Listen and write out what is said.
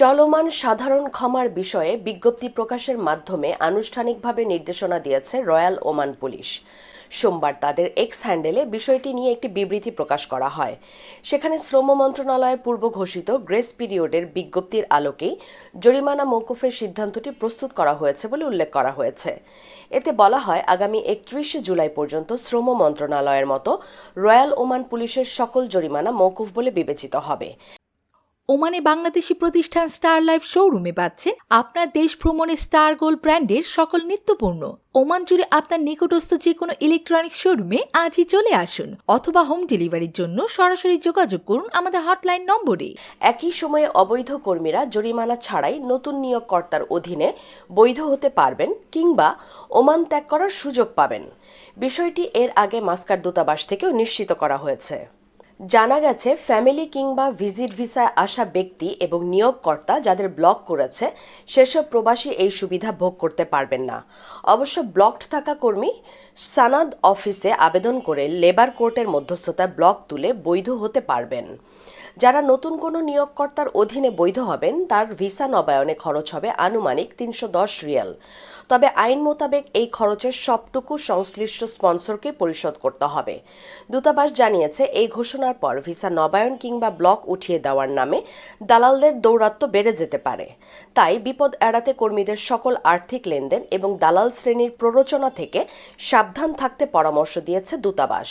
চলমান সাধারণ ক্ষমার বিষয়ে বিজ্ঞপ্তি প্রকাশের মাধ্যমে আনুষ্ঠানিকভাবে নির্দেশনা দিয়েছে রয়্যাল ওমান পুলিশ। সোমবার তাদের এক্স হ্যান্ডেলে বিষয়টি নিয়ে একটি বিবৃতি প্রকাশ করা হয়। সেখানে শ্রম মন্ত্রণালয়ের পূর্ব ঘোষিত গ্রেস পিরিয়ডের বিজ্ঞপ্তির আলোকেই জরিমানা মৌকুফের সিদ্ধান্তটি প্রস্তুত করা হয়েছে বলে উল্লেখ করা হয়েছে। এতে বলা হয়, আগামী একত্রিশে জুলাই পর্যন্ত শ্রম মন্ত্রণালয়ের মতো রয়্যাল ওমান পুলিশের সকল জরিমানা মৌকুফ বলে বিবেচিত হবে। ওমানে বাংলাদেশি প্রতিষ্ঠান স্টার লাইফ শোরুমে পাচ্ছেন আপনার দেশ ভ্রমণে স্টার গোল্ড ব্র্যান্ডের সকল নিত্যপণ্য ওমান জুড়ে আপনার নিকটস্থ যে কোনো ইলেকট্রনিক্স শোরুমে আজই চলে আসুন অথবা হোম ডেলিভারির জন্য সরাসরি যোগাযোগ করুন আমাদের হটলাইন নম্বরে। একই সময়ে অবৈধ কর্মীরা জরিমানা ছাড়াই নতুন নিয়োগকর্তার অধীনে বৈধ হতে পারবেন কিংবা ওমান ত্যাগ করার সুযোগ পাবেন। বিষয়টি এর আগে মাস্কার দূতাবাস থেকেও নিশ্চিত করা হয়েছে। জানা গেছে ফ্যামিলি কিংবা ভিজিট ভিসায় আসা ব্যক্তি এবং নিয়োগকর্তা যাদের ব্লক করেছে, সেসব প্রবাসী এই সুবিধা ভোগ করতে পারবেন না। অবশ্য ব্লকড থাকা কর্মী সানাদ অফিসে আবেদন করে লেবার কোর্টের মধ্যস্থতায় ব্লক তুলে বৈধ হতে পারবেন। যারা নতুন কোনো নিয়োগকর্তার অধীনে বৈধ হবেন, তার ভিসা নবায়নে খরচ হবে আনুমানিক তিনশো দশ রিয়াল। তবে আইন মোতাবেক এই খরচের সবটুকু সংশ্লিষ্ট স্পন্সরকে পরিশোধ করতে হবে। দূতাবাস জানিয়েছে, এই ঘোষণার পর ভিসা নবায়ন কিংবা ব্লক উঠিয়ে দেওয়ার নামে দালালদের দৌরাত্ম্য বেড়ে যেতে পারে। তাই বিপদ এড়াতে কর্মীদের সকল আর্থিক লেনদেন এবং দালাল শ্রেণির প্ররোচনা থেকে সাবধান থাকতে পরামর্শ দিয়েছে দূতাবাস।